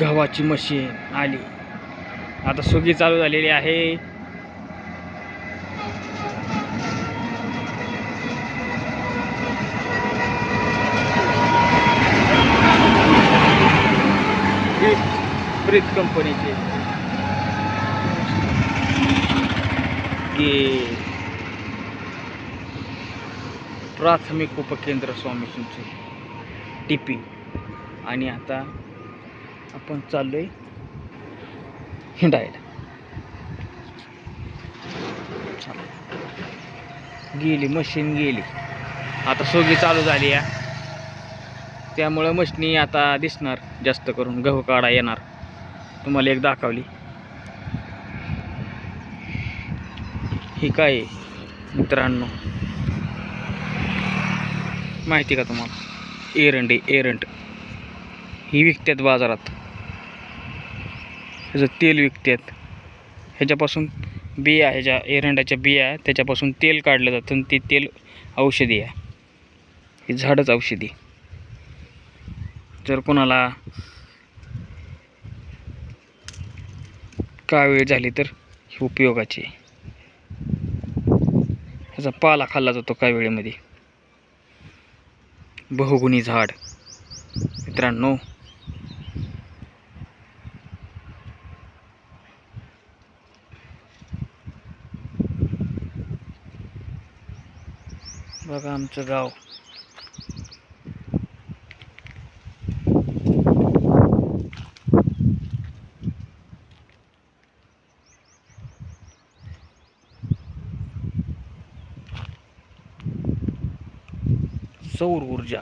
गव्हाची मशीन आली. आता सुगी चालू झालेली आहे. प्रीत कंपनीचे की प्राथमिक उपकेंद्र स्वामी तुमचे. टी पी आणि आता आपण चाललो आहे हिंडायला गेली मशीन गेली. आता सोगी चालू झाली आहे त्यामुळं मशनी आता दिसणार जास्त करून गहू काढा येणार. तुम्हाला एक दाखवली. ही काय मित्रांनो? माहिती का तुम्हाला? एरंड एरंट एरंड. ही विकतात बाजारात. ह्याचं तेल विकतात. ह्याच्यापासून बिया ह्याच्या एरंडाच्या बिया त्याच्यापासून तेल काढलं जातं आणि ते तेल औषधी आहे. ही झाडच औषधी. जर कोणाला कावीळ झाली तर ही उपयोगाची ह्याचा पाला खाल्ला जातो काविळीमध्ये बहुगुणी झाड. मित्रांनो बघा आमचं गाव. सौर ऊर्जा.